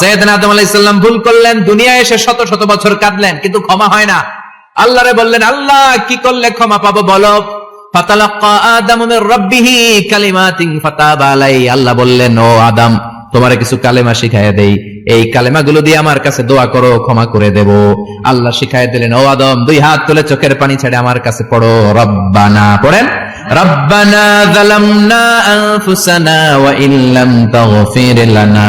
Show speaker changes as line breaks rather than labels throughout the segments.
সৈয়দিন আদম আলাহ ইসলাম ভুল করলেন দুনিয়া এসে শত শত বছর কাঁদলেন, কিন্তু ক্ষমা হয় না। আল্লাহরে বললেন, আল্লাহ, কি করলে ক্ষমা পাবো বলো? আল্লাহ বললেন, ও আদম কিছু কালেমা শিখাইয়া দেই। এই দিয়ে আমার কাছে দোয়া করো, ক্ষমা করে দেব। আল্লাহ শিখাইয়া দিলেন, ও আদম, দুই হাত তুলে চোখের পানি ছেড়ে আমার কাছে পড়ো। রব্বানা, পড়েন। রব্বানা জালামনা আনফুসানা ওয়া তাগফির লানা।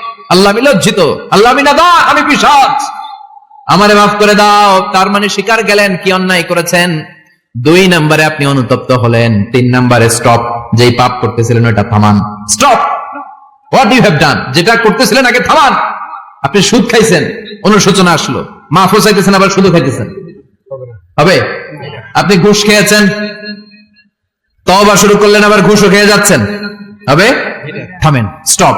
আল্লাহ আমি লজ্জিত আল্লাহ আমি নাদা আমি পিসাচ আমারে মাফ করে দাও তার মানে শিকার গেলেন কি অন্যায় করেছেন? দুই নম্বরে আপনি অনুতপ্ত হলেন তিন নম্বরে স্টপ যেই পাপ করতেছিলেন ওটা থামান। Stop what you have done যেটা করতেছিলেন আগে থামান। আপনি সুদ খাইছেন অনুশোচনা আসলো। মাফও চাইতেছেন আবার সুদও খাইতেছেন। হবে? আপনি ঘুষ খেয়েছেন তবা শুরু করলেন আবার ঘুষও খেয়ে যাচ্ছেন। হবে? থামেন স্টপ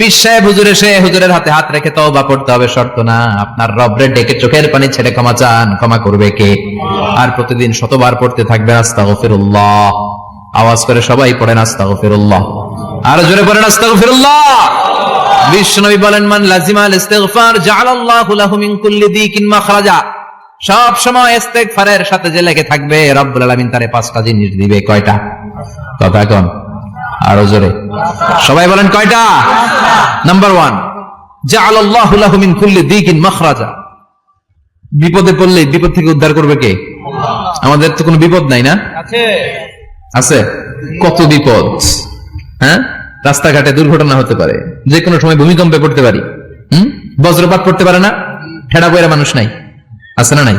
পিস সাহেব হুজুর হুজুরের হাতে হাত রেখে পড়তে হবে, শর্ত না। আপনার রবরে ডেকে চোখের পানি ছেড়ে ক্ষমা চান, ক্ষমা করবে কে? আর প্রতিদিন শতবার পড়তে আওয়াজ করে সবাই পড়েন আর জোরে পড়েন বিশ্বনবী বলেন, মান লাহু মিন কুল্লি সব সময় সাথে যে লেগে থাকবে, রব্বুল আলামিন তারে পাঁচটা জিনিস দিবে, কয়টা? কথা কোন? আরও জোরে। সবাই বলেন কয়টা? নাম্বার ওয়ান জাআলাল্লাহু লাহু মিন কুল্লি দিকিন মাখরাজা। বিপদে পড়লে বিপদ থেকে উদ্ধার করবে কে? আমাদের তো কোনো বিপদ নাই না? আছে। কত বিপদ? হ্যাঁ? রাস্তাঘাটে দুর্ঘটনা হতে পারে। যে কোনো সময় ভূমিকম্পে পড়তে পারি। হুম? বজ্রপাত পড়তে পারে না? ঠেড়া বইরা মানুষ নাই। আছে না নাই?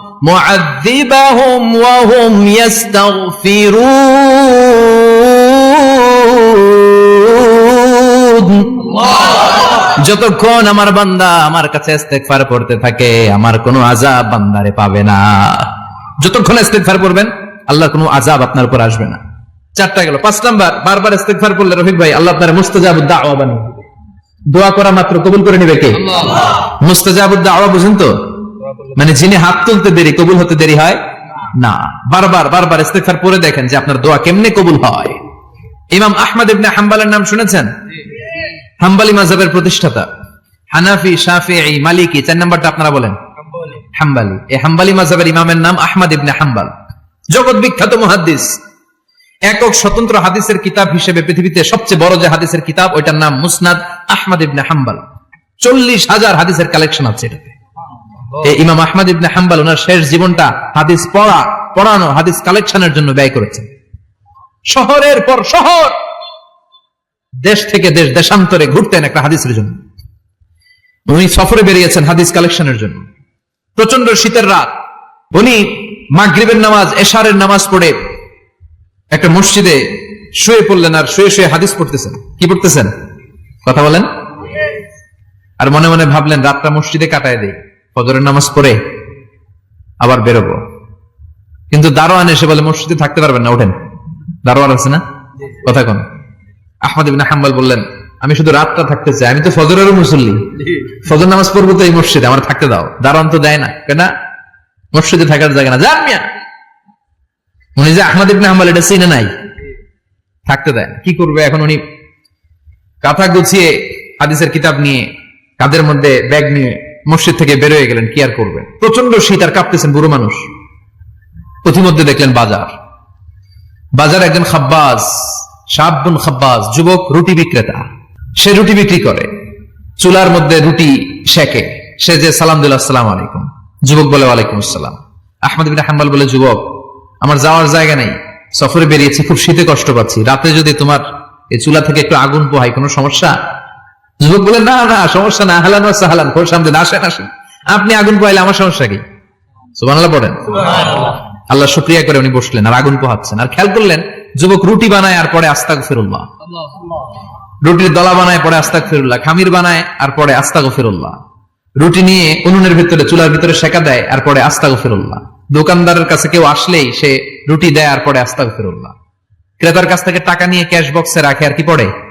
মুআযযিবাহুম ওয়া হুম ইস্তাগফিরুন যতক্ষণ আমার বান্দা আমার কাছে ইস্তেগফার পড়তে থাকে আমার কোনো আযাব বান্দারে পাবে না। যতক্ষণ ইস্তেগফার করবেন আল্লাহর কোনো আযাব আপনার উপর আসবে না। চারটা গেল। পাঁচ নাম্বার বারবার ইস্তেগফার করলে রফিক ভাই আল্লাহ আপনার মুস্তাজাবুদ দাওয়া বানিয়ে। দোয়া করা মাত্র কবুল করে নেবে কে? মুস্তাজাবুদ দাওয়া বুঝেন তো? মানে যিনি হাত তুলতে দেরি কবুল হতে দেরি হয়? না। বারবার বারবার ইস্তেগফার পড়ে দেখেন যে আপনার দোয়া কেমনে কবুল হয়। ইমাম আহমদ ইবনে হাম্বালের নাম শুনেছেন? হাম্বালি মাযহাবের প্রতিষ্ঠাতা। হানাফি শাফিঈ মালিকি চার নাম্বারটা আপনারা বলেন? হাম্বালি। এই হাম্বালি মাযহাবের ইমামের নাম আহমদ ইবনে হাম্বাল। জগৎ বিখ্যাত মুহাদ্দিস। একক স্বতন্ত্র হাদিসের কিতাব হিসেবে পৃথিবীতে সবচেয়ে বড় যে হাদিসের কিতাব ওইটার নাম মুসনাদ আহমদ ইবনে হাম্বাল। চল্লিশ হাজার হাদিসের কালেকশন আছে এটাতে। ইমাম আহমদ ইবনে হাম্বাল, ওনার শেষ জীবনটা হাদিস পড়া, পড়ানো, হাদিস কালেকশনের জন্য ব্যয় করেছেন। শহরের পর শহর, দেশ থেকে দেশ, দেশান্তরে ঘুরতেন একটা হাদিসের জন্য। উনি সফরে বেরিয়েছেন হাদিস কালেকশনের জন্য। প্রচণ্ড শীতের রাত। উনি মাগরিবের নামাজ, এশারের নামাজ পড়ে একটা মসজিদে শুয়ে পড়লেন আর শুয়ে শুয়ে হাদিস পড়তেছেন। কি পড়তেছেন? কথা বলেন। আর মনে মনে ভাবলেন, রাতটা মসজিদে কাটায় দেই। ফজরের নামাজ পড়ে আবার বেরোবো। কিন্তু দারোয়ান এসে বলে, মসজিদে থাকতে পারবেন না, ওঠেন। দারোয়ান আছে না? কথা কোন। আহমদ ইবিন হাম্বাল বললেন, আমি শুধু রাতটা থাকতে চাই, আমি তো ফজরেরও মুসল্লি। ফজর নামাজ পড়ব তো এই মসজিদে, আমার থাকতে দাও। দারোয়ান তো দেয় না, কেনা মসজিদে থাকার জায়গা না। উনি যে আহমদ ইবনে হাম্বাল, এটা চিনে নাই। থাকতে দেয় কি করবে এখন উনি? কাঁথা গুছিয়ে হাদিসের কিতাব নিয়ে কাদের মধ্যে ব্যাগ নিয়ে মসজিদ থেকে বেরোয় গেলেন, কি আর করবেন? প্রচণ্ড শীত আর কাঁপতেছেন বুড়ো মানুষ। প্রতিমধ্যে দেখলেন বাজার। বাজার একজন খাব্বাজ সাবুন খাব্বাজ, যুবক, রুটি বিক্রেতা। সে রুটি বিক্রি করে। চুলার মধ্যে রুটি শেখে সে যে সালাম দিল আসসালাম আলাইকুম। যুবক বলে, ওয়ালাইকুম আসসালাম। আহমদ বিন হাম্বাল বলে, যুবক, আমার যাওয়ার জায়গা নেই। সফরে বেরিয়েছি, খুব শীতে কষ্ট পাচ্ছি। রাতে যদি তোমার এই চুলা থেকে একটু আগুন পোহাই কোনো সমস্যা? যুবক বলে না না সমস্যা না হালান সাহালান খোর সামনে আসেন আসেন। আপনি আগুন পোহাইলে আমার সমস্যা কি? সুবহানাল্লাহ পড়েন। আল্লাহ শুক্রিয়া করে উনি বসলেন আর আগুন পোহাচ্ছেন। আর খেয়াল করলেন যুবক রুটি বানায় আর পরে আস্তাক ফিরুল্লাহ রুটির দলা বানায় পরে আস্তাক ফিরুল্লাহ খামির বানায় আর পরে আস্তাক ফিরুল্লাহ রুটি নিয়ে উনুনের ভিতরে চুলার ভিতরে শেখা দেয় আর পরে আস্তাক ফিরুল্লাহ দোকানদারের কাছে কেউ আসলেই সে রুটি দেয় আর পরে আস্তাক ফিরুল্লাহ ক্রেতার কাছ থেকে টাকা নিয়ে ক্যাশ বক্সে রাখে আর কি পড়ে?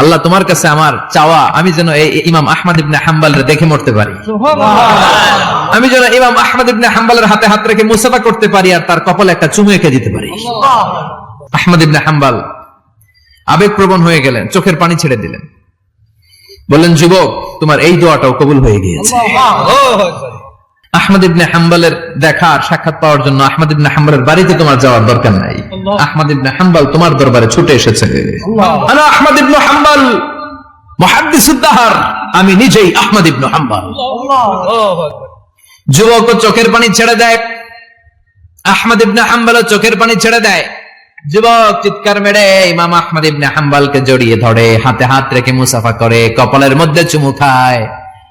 আল্লাহ তোমার কাছে আমার চাওয়া আমি যেন ইমাম আহমদ ইবনে হাম্বাল দেখে মরতে পারি। আমি যেন ইমাম আহমদ ইবনে হাম্বালের হাতে হাত রেখে মুসাফা করতে পারি আর তার কপালে একটা চুমু এঁকে দিতে পারি। আহমদ ইবনে হাম্বাল আবেগপ্রবণ হয়ে গেলেন চোখের পানি ছেড়ে দিলেন। বললেন যুবক তোমার এই দোয়াটাও কবুল হয়ে গিয়েছে। আহমদ ইবনে হাম্বালের দেখা আর সাক্ষাৎ পাওয়ার জন্য আহমদ ইবনে হাম্বালের বাড়িতে তোমার যাওয়ার দরকার নাই। আহমদ ইবনে হাম্বাল তোমার দরবারে ছুটে এসেছে। আহমদ ইবনে হাম্বাল মুহাদ্দিসুদ্দাহার আমি নিজেই আহমদ ইবনে হাম্বাল। যুবক ও চোখের পানি ছেড়ে দেয়। আহমদ ইবনে হাম্বাল চোখের পানি ছেড়ে দেয়। যুবক চিৎকার মেরে ইমাম আহমদ ইবনে হাম্বালকে জড়িয়ে ধরে হাতে হাত রেখে মুসাফা করে কপালের মধ্যে চুমু খায়।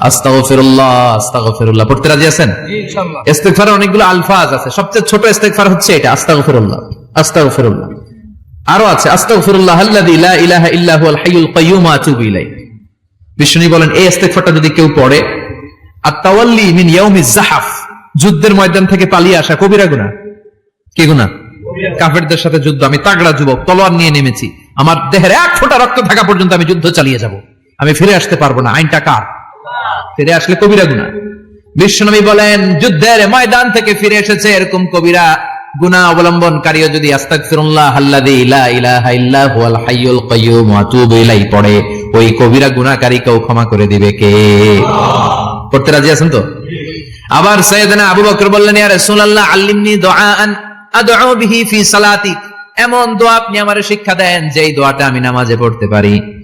আস্তাগফিরুল্লাহ আস্তাগফিরুল্লাহ। পড়তে রাজি আছেন? ইস্তেগফারে অনেকগুলো আলফাজ আছে। সবচেয়ে ছোট ইস্তেগফার হচ্ছে এটা আস্তাগফিরুল্লাহ আস্তাগফিরুল্লাহ। আরও আছে আস্তাগফিরুল্লাহ আল্লাযী লা ইলাহা ইল্লা হুয়াল হাইয়ুল কাইয়্যুম আতুবু ইলাইহি। বিষ্ণু বলেন এই ইস্তেগফারটা যদি কেউ পড়ে আর তাওয়াল্লি মিন ইয়াউমিজ যুদ্ধের ময়দান থেকে পালিয়ে আসা কবিরা গুনাহ। কি গুনাহ? কাফেরদের সাথে যুদ্ধ। আমি তাগড়া যুবক তলোয়ার নিয়ে নেমেছি। আমার দেহের এক ফোঁটা রক্ত থাকা পর্যন্ত আমি যুদ্ধ চালিয়ে যাব। আমি ফিরে আসতে পারব না। আইনটা কার? ফিরে আসলে কবিরা গুনাহ। বিশ্বনবী বলেন, যুদ্ধের ময়দান থেকে ফিরে এসেছে এরকম কবিরা গুনাহ অবলম্বনকারীও যদি পড়ে, ওই কবিরা গুনাহকারীকেও ক্ষমা করে দিবে কে? পড়তে রাজি আছেন তো? আবার সৈয়দনা আবু বকর বললেন, ইয়া রাসূলুল্লাহ, আল্লিমনি দুআআন আদউ বিহি ফি সালাতি এমন দোয়া আপনি আমারে শিক্ষা দেন, যেই দোয়াটা আমি নামাজে পড়তে পারি।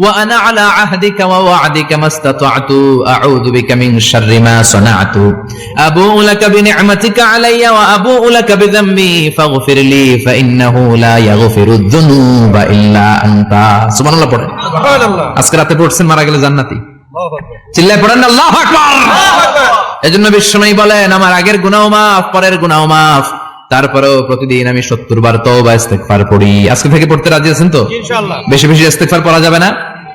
وأنا على عهدك ووعدك ما استطعت أعوذ بك من شر ما صنعت أبوء لك بنعمتك علي وأبوء لك بذنبي فاغفر لي فإنه لا يغفر الذنوب إلا أنت سبحان الله পড়েন আজকে রাতে পড়ছেন মারা গেলে জান্নাতি চিল্লায় পড়েন আল্লাহ আকবার এজন্য বিশ্বনবী বলেন আমার আগের গুনাহ মাফ পরের গুনাহ মাফ তারপরেও প্রতিদিন আমি সত্তর বার তওবা ইস্তেগফার পড়ি আজকে থেকে পড়তে রাজি আছেন তো বেশি বেশি ইস্তেগফার পড়া যাবে না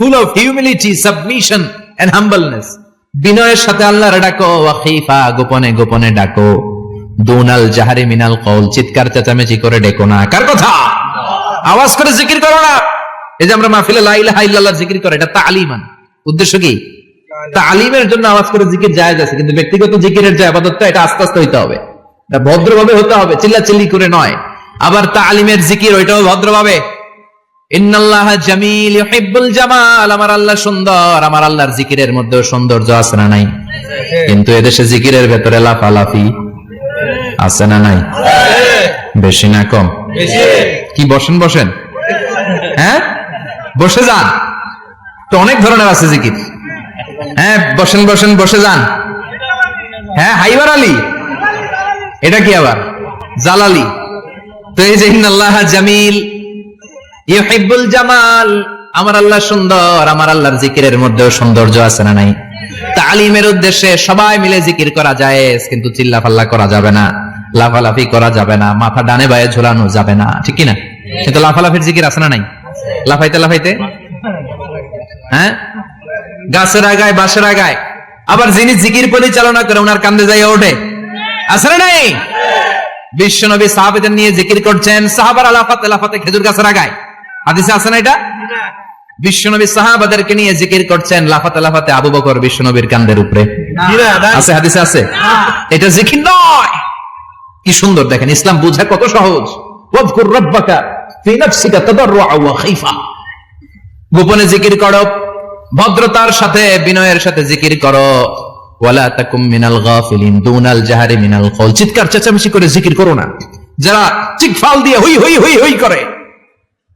full of humility submission and humbleness বিনয়ের সাথে আল্লাহর ডাকো ওয়া খাইফা গোপনে গোপনে ডাকো। দুনাল জাহারি মিনাল কওল, চিৎকার চেঁচামেচি করে ডেকো না। কার কথা? আওয়াজ করে জিকির করো না। এই যে আমরা মাহফিলে লা ইলাহা ইল্লাল্লাহ জিকির করে, এটা তালিমান। উদ্দেশ্য কি? তালিমের জন্য আওয়াজ করে জিকির জায়েজ আছে, কিন্তু ব্যক্তিগত জিকিরের যে আবাদতটা, এটা আস্তে আস্তে হইতে হবে। এটা ভদ্রভাবে হতে হবে চিল্লা চিল্লি করে নয়। আবার তালিমের জিকির, ওইটাও ভদ্রভাবে। জামিল জামাল। আমার আল্লাহ সুন্দর। আমার আল্লাহর জিকিরের সৌন্দর্য আছে না নাই? কিন্তু এদেশে জিকিরের ভেতরে লাফালাফি আছে না নাই? বেশি না কম? কি বসেন বসেন। হ্যাঁ? বসে যান। তো অনেক ধরনের আছে জিকির। হ্যাঁ বসেন বসেন বসে যান। হ্যাঁ হাইবার আলী। এটা কি আবার? জালালি। তো এই যে আল্লাহ জামিল ইউহিব্বুল জামাল, আমার আল্লাহ সুন্দর, আমার আল্লাহর জিকিরের মধ্যেও সৌন্দর্য আছে না নাই? তালিমের উদ্দেশ্যে সবাই মিলে জিকির করা যায় কিন্তু চিল্লা ফাল্লা করা যাবে না, লাফালাফি করা যাবে না, মাথা ডানে বায়ে ঝোলানো যাবে না, ঠিক কি না কিন্তু লাফালাফির জিকির আছে না নাই? লাফাইতে লাফাইতে? হ্যাঁ? গাছের আগায়, বাঁশের আগায়। আবার যিনি জিকির পরিচালনা করে ওনার কান্দে যাই ওঠে। আছে না নাই? বিশ্ব নবী সাহাবেদের নিয়ে জিকির করছেন, সাহাবার আলাফাতে লাফাতে খেজুর গাছের আগায়। হাদিসে আছে না এটা? বিশ্বনবী সাহাবাদেরকে নিয়ে জিকির করছেন লাফাতে লাফাতে আবু বকর বিশ্বনবীর কান্দের উপরে। আছে হাদিসে আছে? এটা জিকির নয়। কি সুন্দর দেখেন ইসলাম বুঝা কত সহজ। ওয়াজকুর রাব্বাকা ফি নাফসিকা তাদাররুআ ওয়া খাইফা। গোপনে জিকির করো ভদ্রতার সাথে বিনয়ের সাথে জিকির করো। ওয়ালা তাকুম মিনাল গাফিলিন দুনাল জাহারি মিনাল কল চিৎকার চেঁচামেচি করে জিকির করো না। যারা চিকফাল দিয়ে হই হই হই হই করে।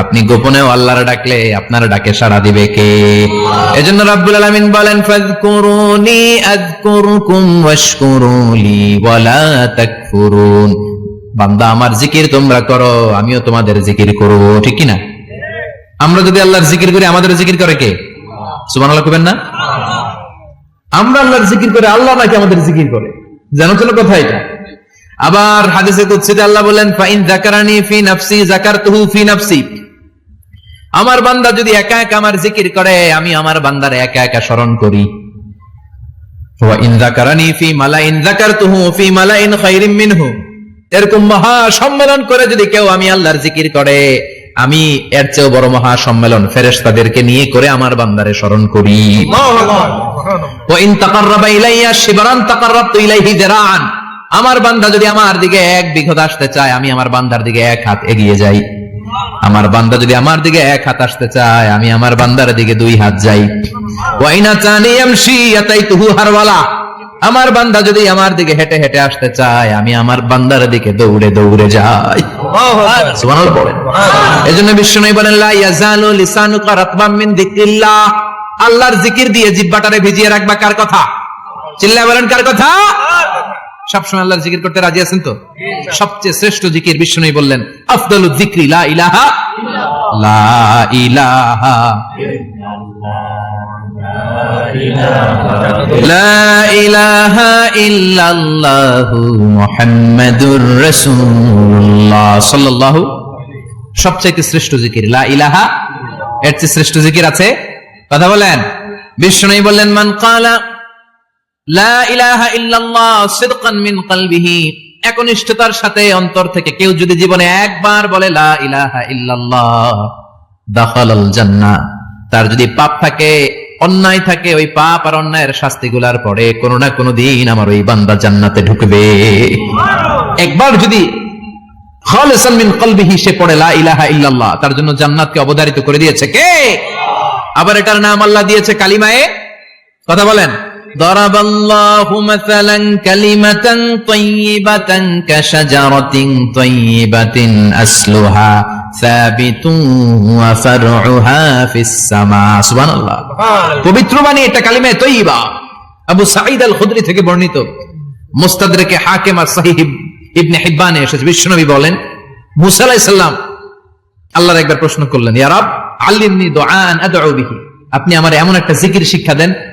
আপনি গোপনেও আল্লাহর ডাকলে আপনার ডাকে সাড়া দিবে কে? এজন্য রাব্বুল আলামিন বলেন, ফাযকুরুনি আযকুরুকুম ওয়াশকুরুলি ওয়ালা তাকফুরুন। বান্দা, আমার জিকির তোমরা করো, আমিও তোমাদের জিকির করব। ঠিক কি না আমরা যদি আল্লাহর জিকির করি, আমাদের জিকির করে কে? সুবহানাল্লাহ কবেন না? আমরা আল্লাহর জিকির করে আল্লাহ নাকি আমাদের জিকির করে? জানো তো কথা এটা? আবার হাদিসে কুদসিতে আল্লাহ বলেন, ফাইন যাকারানি ফি নাফসি যাকারতুহু ফি নাফসি। আমার বান্দা যদি একা একা আমার জিকির করে আমি আমার বান্দার একা একা স্মরণ করি। ওয়া ইন যাকারানি ফি মালাইন যাকারতুহু ফি মালাইন খায়রিম মিনহু। এরকম মহা সম্মেলন করে যদি কেউ আমি আল্লাহর জিকির করে আমি এর চেয়েও বড় মহা সম্মেলন ফেরেশতাদেরকে নিয়ে করে আমার বান্দারে স্মরণ করি। আমার বান্দা যদি আমার দিকে এক বিঘত আসতে চায় আমি আমার বান্দার দিকে এক হাত এগিয়ে যাই। আমার বান্দা যদি আমার দিকে এক হাত আসতে চায় আমি আমার বান্দার দিকে দুই হাত যাই। ওয়াইনা চানি ইয়ামশি আতাইতুহু হারওয়ালা। আমার বান্দা যদি আমার দিকে হেঁটে হেঁটে আসতে চায় আমি আমার বান্দার দিকে দৌড়ে দৌড়ে যাই। এজন্য বিষ্ণু বলেন মিন আল্লাহর জিকির দিয়ে জিব্বাটারে ভিজিয়ে রাখবা কার কথা? চিল্লা বলেন কার কথা? সবসময় আল্লাহর জিকির করতে রাজি আছেন তো? সবচেয়ে শ্রেষ্ঠ জিকির বিষ্ণু বললেন, আফদালু জিক্রি লা ইলাহা লা ইলাহা সবচেয়ে শ্রেষ্ঠ জিকির, লা ইলাহা। এর চেয়ে শ্রেষ্ঠ জিকির আছে? কথা বলেন। বিষ্ণু বললেন, মান কালা একনিষ্ঠতার সাথে অন্তর থেকে কেউ যদি জীবনে একবার বলে লা তার যদি পাপ থাকে, অন্যায় থাকে, ওই পাপ আর অন্যায়ের পরে কোনো না কোনো দিন আমার ওই বান্দা জান্নাতে ঢুকবে। একবার যদি সে লা ইলাহা ইল্লাল্লাহ, তার জন্য জান্নাতকে অবধারিত করে দিয়েছে কে? আবার এটার নাম আল্লাহ দিয়েছে কালিমায়ে। কথা বলেন। ضرب الله مثلا كلمة طيبة كشجرة طيبة أصلها ثابت وفرعها في السماء سبحان الله পবিত্র বাণী এটা কালিমে তৈবা আবু সাঈদ আল খুদরি থেকে বর্ণিত মুস্তাদরেকে হাকিম আর সাহিহ ইবনে হিব্বানে এসেছে বিশ্বনবী বলেন মুসা আলাইহিস সালাম আল্লাহর একবার প্রশ্ন করলেন ইয়া রব আল্লিমনি দুআন আদউ বিহি আপনি আমার এমন একটা জিকির শিক্ষা দেন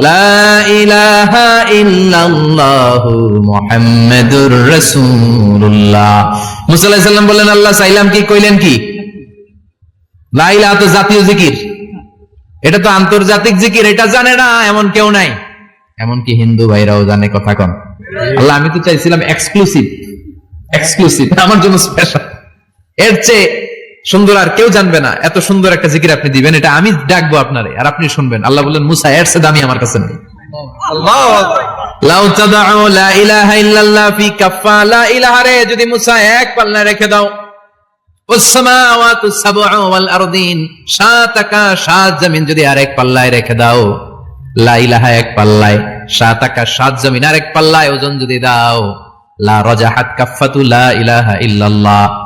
লা ইলাহা বললেন, আল্লাহ, চাইলাম কি, কইলেন কি? লা তো জাতীয় জিকির। এটা তো আন্তর্জাতিক জিকির, এটা জানে না, এমন কেউ নাই। এমনকি হিন্দু ভাইরাও জানে কথা কন। আল্লাহ, আমি তো চাইছিলাম এক্সক্লুসিভ এক্সক্লুসিভ আমার জন্য স্পেশাল এর চেয়ে সুন্দর আর কেউ জানবে না। এত সুন্দর একটা জিকির আপনি দিবেন এটা আমি ডাকবো আপনারে আর আপনি শুনবেন। আল্লাহ বললেন মুসা এর সে দামি আমার কাছে নেই। যদি মুসা এক পাল্লা রেখে দাও। সাত জমিন আরেক পাল্লায় রেখে দাও। লাইলাহা এক পাল্লায় সাত আকা সাত জমিন পাল্লায় ওজন যদি দাও। লা রজা হাত কাফাতু লা ইলাহা ইল্লাল্লাহ।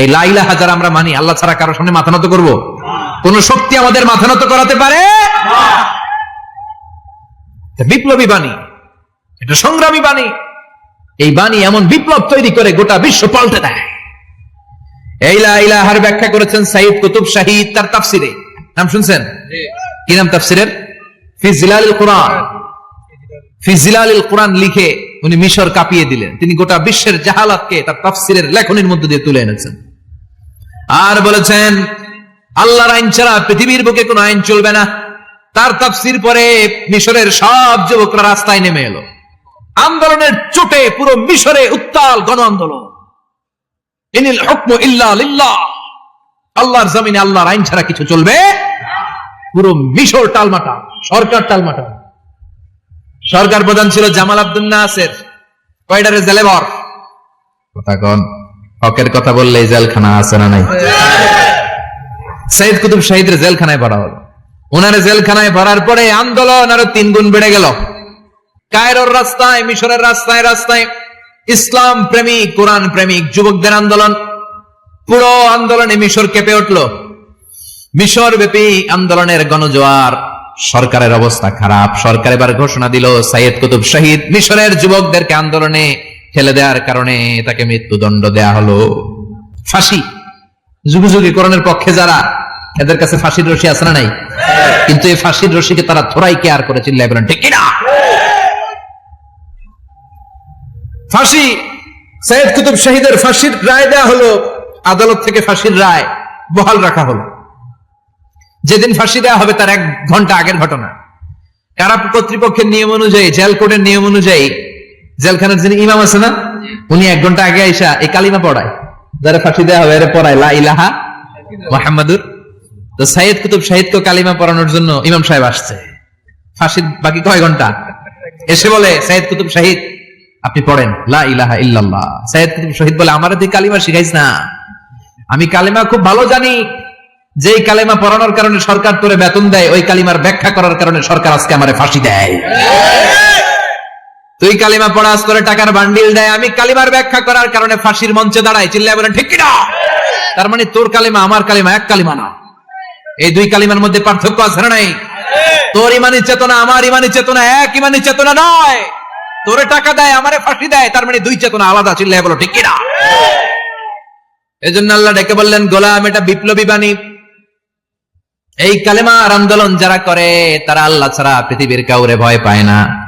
এই লাইলা হাজার আমরা মানি আল্লাহ ছাড়া কারোর সামনে মাথা নত করব? কোন শক্তি আমাদের মাথা নত করাতে পারে? বিপ্লবী বাণী। এটা সংগ্রামী বাণী। এই বাণী এমন বিপ্লব তৈরি করে গোটা বিশ্ব পাল্টে দেয়। এই লা ইলাহার ব্যাখ্যা করেছেন সাইদ কুতুব শাহিদ তার তাফসিরে। নাম শুনছেন? কি নাম তাফসিরের? ফি জিলালিল কোরআন। ফি জিলালিল কোরআন লিখে উনি মিশর কাঁপিয়ে দিলেন। তিনি গোটা বিশ্বের জাহালাতকে তার তাফসিরের লেখনের মধ্যে দিয়ে তুলে এনেছেন। আর বলেছেন, আল্লাহর আইন ছাড়া পৃথিবীর বুকে কোনো আইন চলবে না। তার তাফসির পরে মিশরের সব যুবকরা রাস্তায় নেমে এলো। আন্দোলনের চোটে পুরো মিশরে উত্তাল গণ আন্দোলন ইল্লা আল্লাহর জমিনে আল্লাহর আইন ছাড়া কিছু চলবে পুরো মিশর টালমাটা সরকার টালমাটা সরকার প্রধান ছিল জামাল আব্দুল নাসের। কয়ডারে জেলেবর? কথা কন। হকের কথা বললে জেলখানা আছে না নাই? সাইদ কুতুব শাহিদের জেলখানায় ভরা হলো। ওনারে জেলখানায় ভরার পরে আন্দোলন আরও তিন গুণ বেড়ে গেল। কায়রোর রাস্তায়, মিশরের রাস্তায় রাস্তায় ইসলাম প্রেমিক, কোরআন প্রেমিক, যুবকদের আন্দোলন। পুরো আন্দোলনে মিশর কেঁপে উঠল। মিশর ব্যাপী আন্দোলনের গণজোয়ার। সরকারের অবস্থা খারাপ। সরকার এবার ঘোষণা দিল সাইয়েদ কুতুব শহীদ মিশরের যুবকদেরকে আন্দোলনে ঠেলে দেওয়ার কারণে তাকে মৃত্যুদণ্ড দেয়া হলো। ফাঁসি। যুগে যুগে করণের পক্ষে যারা, এদের কাছে ফাঁসির রশি আছে না নাই? কিন্তু এই ফাঁসির রশিকে তারা থোড়াই কেয়ার করে চিল্লাই বলেন, ঠিক কিনা? ফাঁসি। সৈয়দ কুতুব শহীদের ফাঁসির রায় দেওয়া হলো, আদালত থেকে ফাঁসির রায় বহাল রাখা হলো। যেদিন ফাঁসি দেওয়া হবে তার এক ঘণ্টা আগের ঘটনা। কারা কর্তৃপক্ষের নিয়ম অনুযায়ী, জেল কোর্টের নিয়ম অনুযায়ী জেলখানার যিনি ইমাম আছে না উনি এক ঘণ্টা আগে আইসা এই কালিমা পড়ায়। যারা ফাঁসি দেওয়া হবে এরা পড়ায় লা ইলাহা মোহাম্মদুর তো সাইদ কুতুব শাহিদকে কালিমা পড়ানোর জন্য ইমাম সাহেব আসছে। ফাঁসির বাকি কয় ঘণ্টা? এসে বলে সাইদ কুতুব শাহিদ আপনি পড়েন লা ইলাহা ইল্লাল্লাহ। সাইদ কুতুব শহীদ বলে আমার তুই কালিমা শিখাইস না। আমি কালিমা খুব ভালো জানি যেই কালিমা পড়ানোর কারণে সরকার তোরে বেতন দেয় ওই কালিমার ব্যাখ্যা করার কারণে সরকার আজকে আমারে ফাঁসি দেয়। তুই কালিমা পড়াস করে টাকার বান্ডিল দেয়, আমি কালিমার ব্যাখ্যা করার কারণে ফাঁসির মঞ্চে দাঁড়াই চিল্লায় বলেন, ঠিক কিনা? তার মানে তোর কালিমা আমার কালিমা, এক কালিমা না। এই দুই কালিমার মধ্যে পার্থক্য আছে না নাই? তোর ইমানি চেতনা আমার ইমানি চেতনা, এক ইমানি চেতনা নয়। তোরে টাকা দেয়, আমারে ফাঁসি দেয়, তার মানে দুই চেতনা আলাদা, চিল্লায় বলো, ঠিক কিনা? এই জন্য আল্লাহ ডেকে বললেন, গোলাম, এটা বিপ্লবী বাণী। এই কালেমার আন্দোলন যারা করে, তারা আল্লাহ ছাড়া পৃথিবীর কাউরে ভয় পায় না।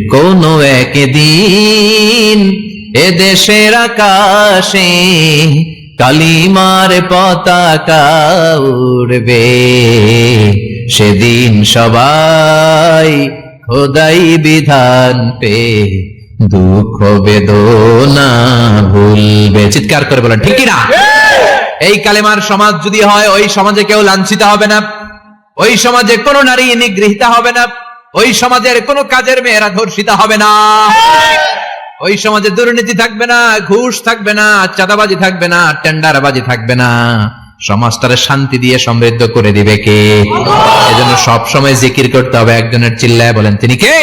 কোন একদিন এ দেশের আকাশে কালিমার পতাকা উড়বে। সেদিন সবাই খোদাই বিধান পে, দুঃখ বেদনা ভুলবে। চিৎকার করে বলেন, ঠিক না এই কালেমার সমাজ যদি হয়, ওই সমাজে কেউ লাঞ্ছিত হবে না। ওই সমাজে কোনো নারী নিগৃহীতা হবে না। ওই সমাজের কোনো কাজের মেয়েরা ধর্ষিত হবে না। ওই সমাজে দুর্নীতি থাকবে না, ঘুষ থাকবে না, চাঁদাবাজি থাকবে না, টেন্ডারবাজি থাকবে না। সমাজটারে শান্তি দিয়ে সমৃদ্ধ করে দিবে কে? এজন্য সব সময় জিকির করতে হবে একজনের চিল্লায় বলেন, তিনি কে?